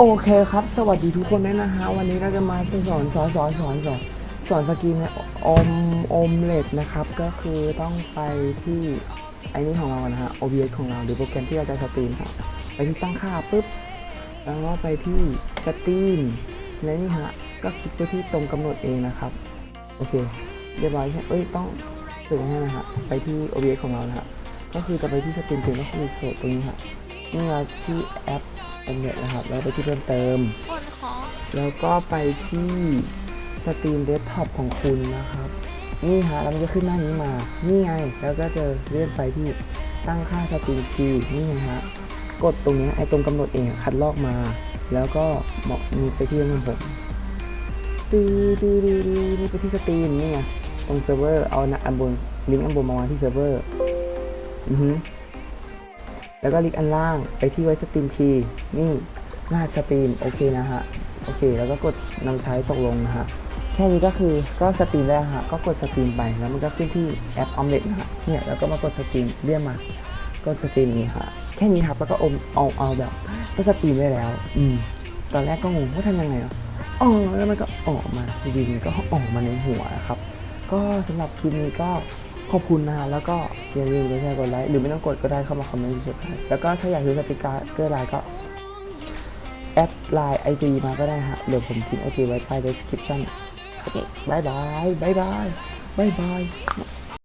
โอเคครับ สวัสดีทุกคนด้วยนะฮะ วันนี้เราจะมาสอนสอนสอนสอนสอนสอนสกินเนี่ยอมอมเลดนะครับ ก็คือต้องไปที่ไอ้นี่ของเรานะฮะ OBS ของเราหรือโปรแกรมที่เราจะสตรีมครับไปที่ตั้งค่าปุ๊บ แล้วก็ไปที่สตรีมและนี่ฮะ ก็คลิกไปที่ตรงกำหนดเองนะครับ โอเค เรียบร้อยใช่เอ้ย ต้องถึงให้นะฮะ ไปที่ OBS ของเรานะฮะ ก็คือจะไปที่สตรีมจริงก็คือโหลดตรงนี้ฮะนี่มาที่แอป เอ็มเน็ตนะครับ แล้วไปที่เพิ่มเติมคนขอแล้วก็ไปที่สตรีมเดสก์ท็อปของคุณนะครับ นี่ฮะแล้วมันจะขึ้นหน้านี้มา นี่ไง แล้วก็จะเลื่อนไปที่ตั้งค่าสตรีมคีย์นี่ไงฮะ กดตรงเนี้ยไอ้ตรงกำหนดเองอะคัดลอกมา แล้วก็เหมาะมีไปที่มันผมตีตีตีตีนี่ไปที่สตรีมนี่ไงตรงเซิร์ฟเวอร์เอานะอันบนลิงก์อันบนมาวางที่เซิร์ฟเวอร์อือฮึ แล้วก็ลิก์อันล่างไปที่ไว้สตรีมคีย์นี่รหัสสตรีมโอเคนะฮะโอเค แล้วก็กดนำใช้ตกลงนะฮะแค่นี้ก็คือก็สตรีมแล้วฮะก็กดสตรีมไปแล้วมันก็ขึ้นที่แอปออมเล็ตนะฮะเนี่ยแล้วก็มากดสตรีมเลื่อนมาก็สตรีมนี้ฮะแค่นี้ครับแล้วก็อมเอาเอาแบบก็สตรีมได้แล้ว อืมตอนแรกก็งงว่าทำยังไงอะอ๋อแล้วมันก็ออกมาดีๆมันก็ออกมาในหัวนะครับ ก็สำหรับคลิปนี้ก็ ขอบคุณนะแล้วก็อย่าลืมกดแชร์กดไลค์หรือไม่ต้องกดก็ได้เข้ามาคอมเมนต์เฉยๆแล้วก็ถ้าอยากซื้อสติกเกอร์ไลน์ก็แอดไลน์ไอจีมาก็ได้ฮะเดี๋ยวผมทิ้งไอจีไว้ใต้ description โอเคบายบายบายบายบายบาย